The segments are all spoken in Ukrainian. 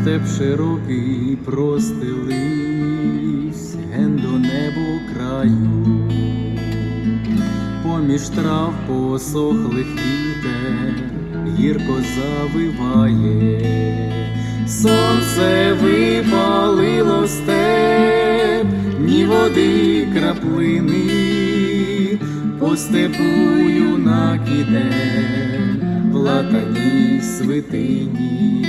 степ широкий простеливсь, ген до небу краю, поміж трав посохлих вітер, гірко завиває, сонце випалило степ, ні води краплини, по степу юнак іде в латаній свитині,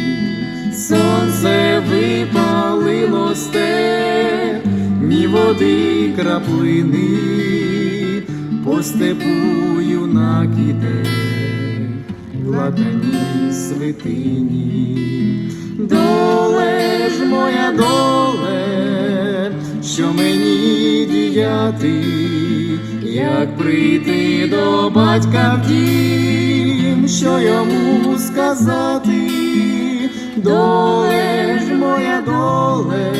сонце випалило степ, ні води краплини, по степу юнак іде в латаній свитині, доле ж моя доле, що мені діяти, як прийти до батька в дім, що йому сказати, доле ж моя доле,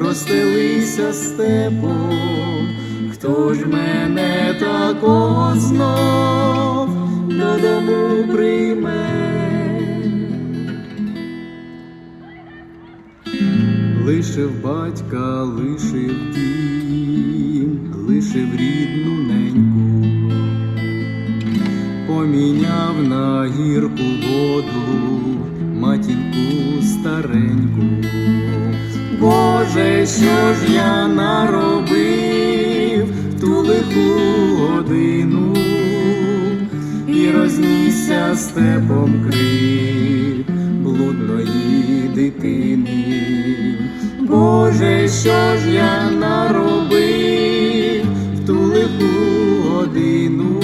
розстелися степом, хто ж мене такого знов додому прийме. Лишив батька, лишив дім, лишив рідну неньку, поміняв на гірку воду матінку стареньку. Боже, що ж я наробив ту лиху годину і рознісся степом крик блудної дитини. Боже, що ж я наробив в ту лиху годину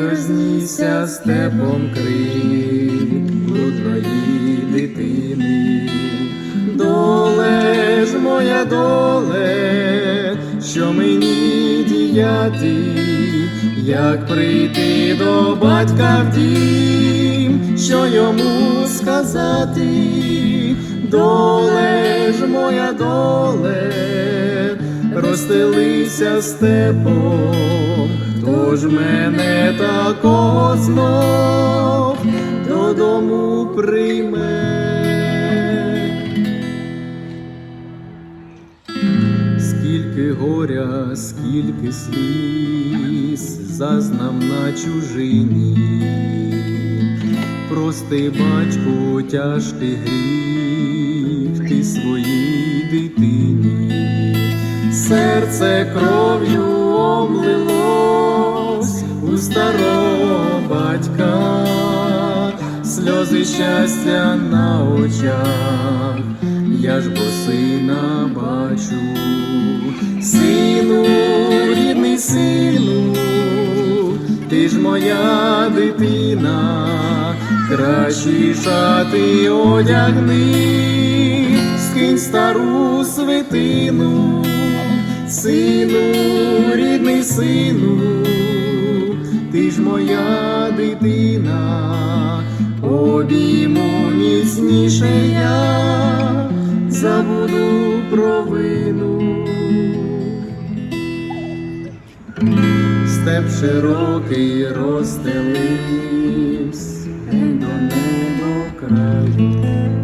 рознісся степом крик блудної дитини. Доле ж моя доле, що мені діяти, як прийти до батька в дім, що йому сказати, доле ж моя доле, розстелися степом, хто ж мене такого знов додому прийме. Скільки горя, скільки сліз зазнав на чужині, прости, батьку, тяжкий гріх ти своїй дитині, серце кров'ю облилось сльози щастя на очах. Я ж бо сина бачу, сину, рідний сину, ти ж моя дитина, кращі шати одягни, скинь стару свитину, сину, рідний сину, ти ж моя дитина, обійму міцніше я забуду провину. Степ широкий розстеливсь, до неба краю.